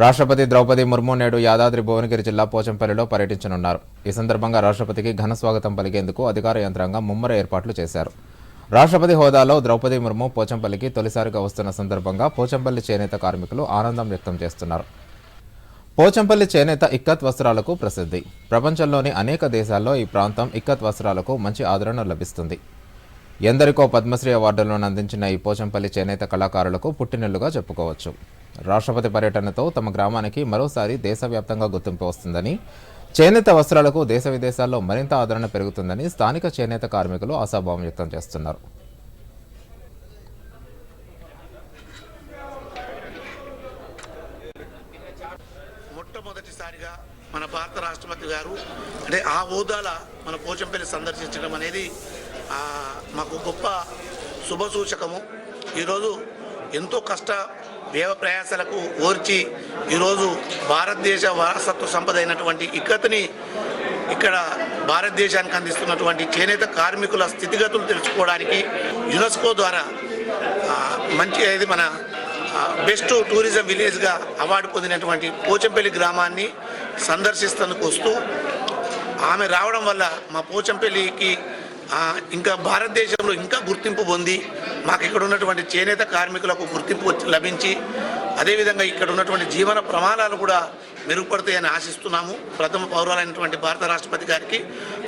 రాష్ట్రపతి ద్రౌపది ముర్ము నేడు యాదాద్రి భువనగిరి జిల్లా పోచంపల్లిలో పర్యటించనున్నారు. ఈ సందర్భంగా రాష్ట్రపతికి ఘన స్వాగతం పలికేందుకు అధికార యంత్రాంగం ముమ్మర ఏర్పాట్లు చేశారు. రాష్ట్రపతి హోదాలో ద్రౌపది ముర్ము పోచంపల్లికి తొలిసారిగా వస్తున్న సందర్భంగా పోచంపల్లి చేనేత కార్మికులు ఆనందం వ్యక్తం చేస్తున్నారు. పోచంపల్లి చేనేత ఇక్కత్ వస్త్రాలకు ప్రసిద్ధి. ప్రపంచంలోని అనేక దేశాల్లో ఈ ప్రాంతం ఇక్కత్ వస్త్రాలకు మంచి ఆదరణ లభిస్తుంది. ఎందరికో పద్మశ్రీ అవార్డులను అందించిన ఈ పోచంపల్లి చేనేత కళాకారులకు పుట్టినెల్లుగా చెప్పుకోవచ్చు. రాష్ట్రపతి పర్యటనతో తమ గ్రామానికి మరోసారి దేశవ్యాప్తంగా గుర్తింపు వస్తుందని చేనేత వస్త్రాలకు దేశ విదేశాల్లో మరింత ఆదరణ పెరుగుతుందని స్థానిక చేనేత కార్మికులు ఆశాభావం వ్యక్తం చేస్తున్నారు. మొట్టమొదటిసారిగా మన భారత రాష్ట్రపతి గారు అంటే ఆ హోదాల మన పోచంపల్లి సందర్శించడం అనేది మాకు గొప్ప శుభసూచకము ఈరోజు ఎంతో కష్ట వ్యవ ఓర్చి ఈరోజు భారతదేశ వారసత్వ సంపద అయినటువంటి ఇక్కతని ఇక్కడ భారతదేశానికి అందిస్తున్నటువంటి చేనేత కార్మికుల స్థితిగతులు తెలుసుకోవడానికి యునెస్కో ద్వారా మంచి ఇది మన బెస్ట్ టూరిజం విలేజ్గా అవార్డు పొందినటువంటి పోచంపల్లి గ్రామాన్ని సందర్శిస్తందుకు వస్తూ ఆమె రావడం వల్ల మా పోచంపల్లికి ఇంకా భారతదేశంలో ఇంకా గుర్తింపు పొంది మాకు ఇక్కడ ఉన్నటువంటి చేనేత కార్మికులకు గుర్తింపు వచ్చి- లభించి అదేవిధంగా ఇక్కడ ఉన్నటువంటి జీవన ప్రమాణాలు కూడా మెరుగుపడతాయని ఆశిస్తున్నాము. ప్రథమ పౌరాలైనటువంటి భారత రాష్ట్రపతి గారికి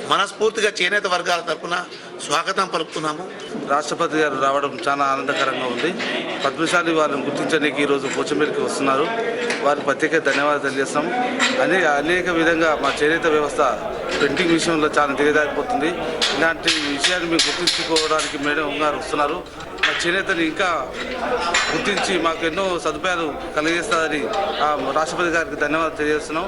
మనస్ఫూర్తిగా చేనేత వర్గాల తరఫున స్వాగతం పలుకుతున్నాము. రాష్ట్రపతి గారు రావడం చాలా ఆనందకరంగా ఉంది. పద్మశాలి వారిని గుర్తించడానికి ఈరోజు పోచంపల్లికి వస్తున్నారు. వారికి ప్రత్యేక ధన్యవాదాలు తెలియజేస్తాం. అనే అనేక విధంగా మా చేనేత వ్యవస్థ ప్రింటింగ్ విషయంలో చాలా దిగజారిపోతుంది. ఇలాంటి విషయాన్ని మేము గుర్తించుకోవడానికి మేడం గారు వస్తున్నారు. మా చేనేతని ఇంకా గుర్తించి మాకు ఎన్నో సదుపాయాలు కలిగిస్తారని ఆ రాష్ట్రపతి గారికి ధన్యవాదాలు తెలియజేస్తున్నాం.